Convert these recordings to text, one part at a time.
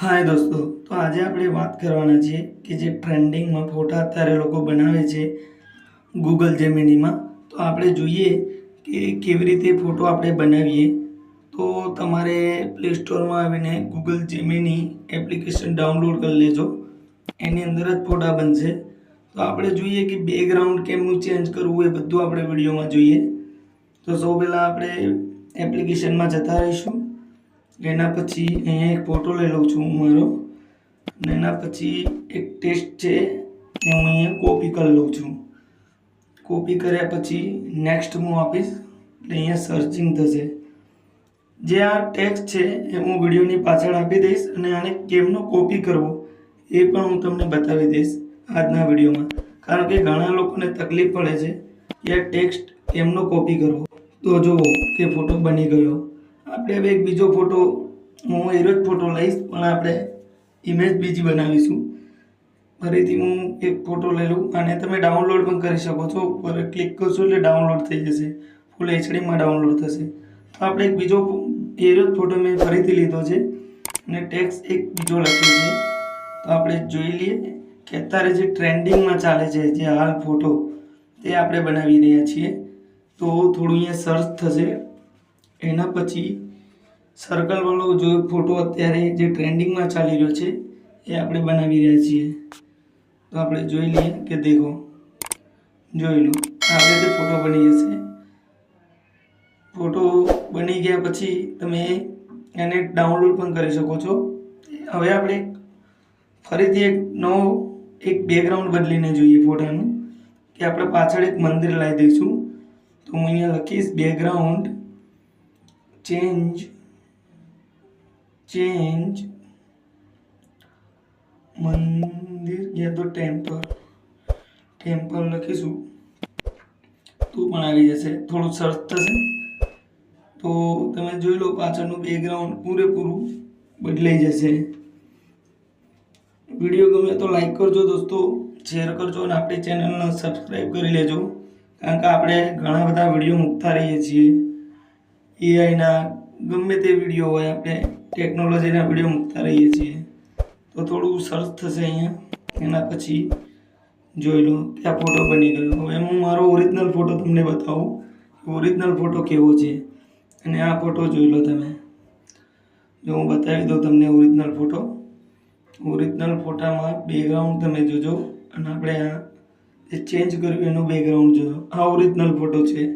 હાય દોસ્તો, તો આજે આપણે વાત કરવાના છીએ કે જે ટ્રેન્ડિંગમાં ફોટા અત્યારે લોકો બનાવે છે ગૂગલ જેમિનીમાં તો આપણે જોઈએ કે કેવી રીતે ફોટો આપણે બનાવીએ. તો તમારે પ્લે સ્ટોરમાં આવીને ગૂગલ જેમિની એપ્લિકેશન ડાઉનલોડ કરી લેજો. એની અંદર જ ફોટા બનશે. તો આપણે જોઈએ કે બેકગ્રાઉન્ડ કેમનું ચેન્જ કરવું એ બધું આપણે વિડીયોમાં જોઈએ. તો સૌ પહેલાં આપણે એપ્લિકેશનમાં જતા રહીશું. એના પછી અહીંયા એક ફોટો લઈ લઉં છું મારો. અને એના પછી એક ટેસ્ટ છે, એ હું અહીંયા કોપી કરી લઉં છું. કોપી કર્યા પછી નેક્સ્ટ હું આપીશ, એટલે અહીંયા સર્ચિંગ થશે. જે આ ટેક્સ્ટ છે, એ હું વિડીયોની પાછળ આપી દઈશ અને આને કેમનો કોપી કરવો, એ પણ હું તમને બતાવી દઈશ આજના વિડીયોમાં. કારણ કે ઘણા લોકોને તકલીફ પડે છે કે આ ટેક્સ્ટ કેમનો કોપી કરવો. તો જુઓ કે ફોટો બની ગયો. આપણે હવે એક બીજો ફોટો હું એરો જ ફોટો લઈશ, પણ આપણે ઇમેજ બીજી બનાવીશું. ફરીથી હું એક ફોટો લઈ લઉં, અને તમે ડાઉનલોડ પણ કરી શકો છો. ઉપર ક્લિક કરશો એટલે ડાઉનલોડ થઈ જશે. ફૂલ એચડીમાં ડાઉનલોડ થશે. તો આપણે એક બીજો એરો જ ફોટો મેં ફરીથી લીધો છે, અને ટેક્સ એક બીજો લખ્યો છે. તો આપણે જોઈ લઈએ કે અત્યારે જે ટ્રેન્ડિંગમાં ચાલે છે, જે હાલ ફોટો તે આપણે બનાવી રહ્યા છીએ. તો થોડું અહીંયા સર્ચ થશે. એના પછી સર્કલવાળો જો ફોટો અત્યારે જે ટ્રેન્ડિંગમાં ચાલી રહ્યો છે, એ આપણે બનાવી રહ્યા છીએ. તો આપણે જોઈ લઈએ કે દેખો, જોઈ લો આવી રીતે ફોટો બની જશે. ફોટો બની ગયા પછી તમે એને ડાઉનલોડ પણ કરી શકો છો. હવે આપણે ફરીથી એક નવો, એક બેકગ્રાઉન્ડ બદલીને જોઈએ ફોટાનું, કે આપણે પાછળ એક મંદિર લાવી દઈશું. તો હું અહીંયા લખીશ બેકગ્રાઉન્ડ ચેન્જ ચેન્જ મંદિર યા તો ટેમ્પલ ટેમ્પલ લખીશું. તો પણ આવી જશે. થોડું સર્ચ થશે. તો તમે જોઈ લો પાછળનું બેકગ્રાઉન્ડ પૂરેપૂરું બદલાઈ જશે. વીડિયો ગમે તો લાઈક કરજો દોસ્તો શેર કરજો અને આપણી ચેનલને સબસ્ક્રાઈબ કરી લેજો. કારણ કે આપણે ઘણા બધા વીડિયો મૂકતા રહીએ છીએ. એઆઈના ગમે તે વીડિયો હોય, આપણે ટેકનોલોજીના વીડિયો મૂકતા રહીએ છીએ. તો થોડું સર્ચ થશે અહીંયા. એના પછી જોઈ લો આ ફોટો બની ગયો. હવે હું મારો ઓરિજિનલ ફોટો તમને બતાવું. ઓરિજિનલ ફોટો કેવો છે? અને આ ફોટો જોઈ લો તમે. જો હું બતાવી દઉં તમને ઓરિજિનલ ફોટો ઓરિજિનલ ફોટામાં બેકગ્રાઉન્ડ તમે જોજો. અને આપણે આ જે ચેન્જ કર્યું એનું બેકગ્રાઉન્ડ જોજો. આ ઓરિજિનલ ફોટો છે.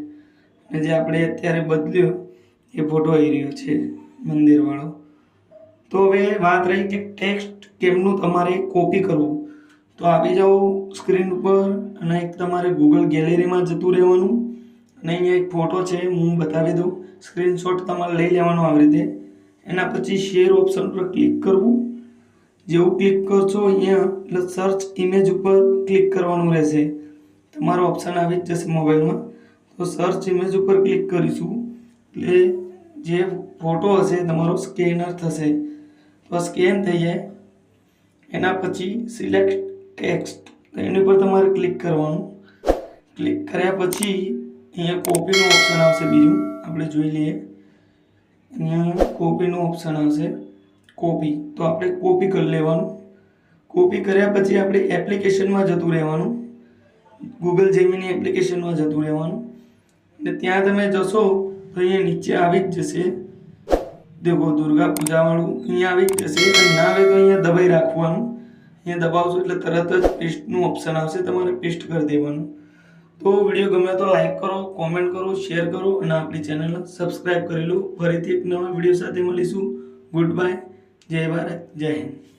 અને જે આપણે અત્યારે બદલ્યો એ ફોટો આવી રહ્યો છે મંદિરવાળો. તો હવે વાત રહી કે ટેક્સ્ટ કેમનું તમારે કોપી કરવું? તો આવી જાઓ સ્ક્રીન ઉપર અને એક તમારે ગૂગલ ગેલેરીમાં જતું રહેવાનું. અને અહીંયા એક ફોટો છે, હું બતાવી દઉં. સ્ક્રીનશોટ તમારે લઈ લેવાનો આવી રીતે. એના પછી શેર ઓપ્શન પર ક્લિક કરવું. જેવું ક્લિક કરશો અહીંયા, એટલે સર્ચ ઇમેજ ઉપર ક્લિક કરવાનું રહેશે. તમારો ઓપ્શન આવી જ જશે મોબાઈલમાં તો સર્ચ ઇમેજ ઉપર ક્લિક કરીશું. એટલે જે ફોટો હશે, તમારો સ્કેનર થશે. તો સ્કેન થઈ જાય એના પછી સિલેક્ટ ટેક્સ્ટ. એની ઉપર તમારે ક્લિક કરવાનું. ક્લિક કર્યા પછી અહીંયા કોપીનું ઓપ્શન આવશે બીજું. આપણે જોઈ લઈએ. અહીંયા કોપીનું ઓપ્શન આવશે. કોપી. તો આપણે કોપી કરી લેવાનું. કોપી કર્યા પછી આપણે એપ્લિકેશનમાં જતું રહેવાનું. ગૂગલ જેમીની એપ્લિકેશનમાં જતું રહેવાનું. અને ત્યાં તમે જશો અહીંયા નીચે આવી જ જશે. દેખો, દુર્ગા પૂજાવાળું અહીંયા આવી જ જશે. ના આવે તો અહીંયા દબાઈ રાખવાનું. અહીંયા દબાવશો એટલે તરત જ પેસ્ટનું ઓપ્શન આવશે, તમારે પેસ્ટ કરી દેવાનું. તો વીડિયો ગમે તો લાઈક કરો, કોમેન્ટ કરો, શેર કરો અને આપણી ચેનલને સબસ્ક્રાઈબ કરી લો. ફરીથી એક નવા વીડિયો સાથે મળીશું. ગુડ બાય જય ભારત, જય હિન્દ.